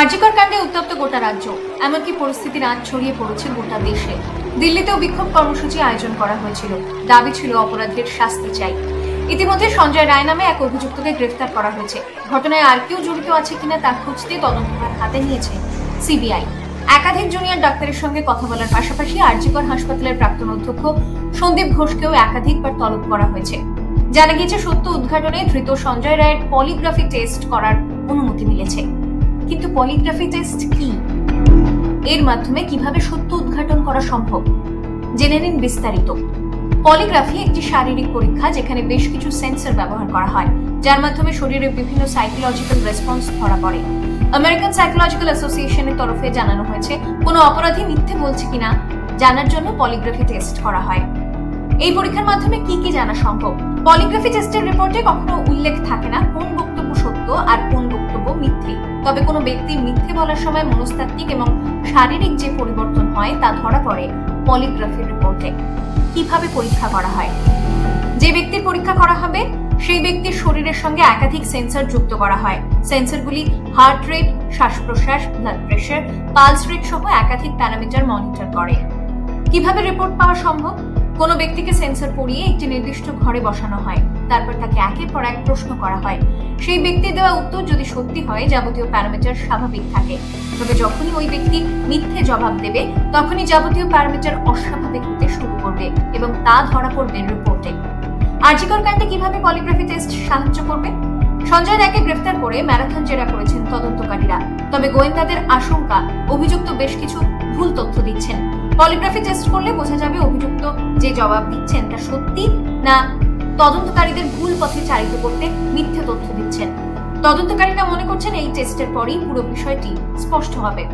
আর্যিকর কাণ্ডে উত্তপ্ত গোটা রাজ্য, এমনকি পরিস্থিতির আজ ছড়িয়ে পড়েছে গোটা দেশে। দিল্লিতেও বিক্ষোভ কর্মসূচি আয়োজন করা হয়েছিল। দাবি ছিল অপরাধীর শাস্তি চাই। ইতিমধ্যে সঞ্জয় রায় নামে এক অভিযুক্তকে গ্রেফতার করা হয়েছে। ঘটনায় আর কেউ জড়িত আছে কিনা তা খুঁজতে তদন্তভার হাতে নিয়েছে সিবিআই। একাধিক জুনিয়র ডাক্তারের সঙ্গে কথা বলার পাশাপাশি আরজিকর হাসপাতালের প্রাক্তন অধ্যক্ষ সন্দীপ ঘোষকেও একাধিকবার তলব করা হয়েছে। জানা গিয়েছে, সত্য উদ্ঘাটনে ধৃত সঞ্জয় রায়ের পলিগ্রাফি টেস্ট করার অনুমতি মিলেছে। কিন্তু পলিগ্রাফি টেস্ট কি? এর মাধ্যমে কীভাবে সত্য উদ্ঘাটন করা সম্ভব? জেনে নিন বিস্তারিত। পলিগ্রাফি একটি শারীরিক পরীক্ষা যেখানে বেশ কিছু সেন্সর ব্যবহার করা হয়, যার মাধ্যমে শরীরের বিভিন্ন সাইকোলজিক্যাল রেসপন্স ধরা পড়ে। আমেরিকান সাইকোলজিক্যাল অ্যাসোসিয়েশনের তরফে জানানো হয়েছে, কোনো অপরাধী মিথ্যে বলছে কিনা, জানার জন্য পলিগ্রাফি টেস্ট করা হয়। এই পরীক্ষার মাধ্যমে কি কি জানা সম্ভব? পলিগ্রাফি টেস্টের রিপোর্টে কখনো উল্লেখ থাকে না কোন বক্তব্য সত্য আর কোন বক্তব্য মিথ্যে। তবে কোনো ব্যক্তি মিথ্যে বলার সময় মনস্তাত্ত্বিক এবং শারীরিক যে পরিবর্তন হয় তা ধরা পড়ে পলিগ্রাফির রিপোর্টে। কীভাবে পরীক্ষা করা হয়? যে ব্যক্তির পরীক্ষা করা হবে, সেই ব্যক্তির শরীরের সঙ্গে একাধিক সেন্সর যুক্ত করা হয়। সেন্সরগুলি হার্ট রেট শ্বাস প্রশ্বাস ব্লাড প্রেশার, পালস রেট সহ একাধিক প্যারামিটার মনিটর করে। কীভাবে রিপোর্ট পাওয়া সম্ভব? কোনো ব্যক্তিকে সেন্সর পরিয়ে একটি নির্দিষ্ট ঘরে বসানো হয়। তারপর তাকে একের পর এক প্রশ্ন করা হয়। সেই ব্যক্তির দেওয়া উত্তর যদি সত্যি হয়, যাবতীয় প্যারামিটার স্বাভাবিক থাকে। তবে যখনই ওই ব্যক্তি মিথ্যে জবাব দেবে, তখনই যাবতীয় প্যারামিটার অস্বাভাবিক হতে শুরু করবে এবং তা ধরা পড়বে রিপোর্টে। আর্জিকর কাণ্ডে কীভাবে পলিগ্রাফি টেস্ট সাহায্য করবে? সঞ্জয় রায়কে গ্রেফতার করে ম্যারাথন জেরা করেছেন তদন্তকারীরা। তবে গোয়েন্দাদের আশঙ্কা, অভিযুক্ত বেশ কিছু ভুল তথ্য দিচ্ছেন। পলিগ্রাফি টেস্ট করলে বোঝা যাবে অভিযুক্ত যে জবাব দিচ্ছেন তা সত্যি না তদন্তকারীদের ভুল পথে চালিত করতে মিথ্যে তথ্য দিচ্ছেন। তদন্তকারীরা মনে করছেন এই টেস্টের পরেই পুরো বিষয়টি স্পষ্ট হবে।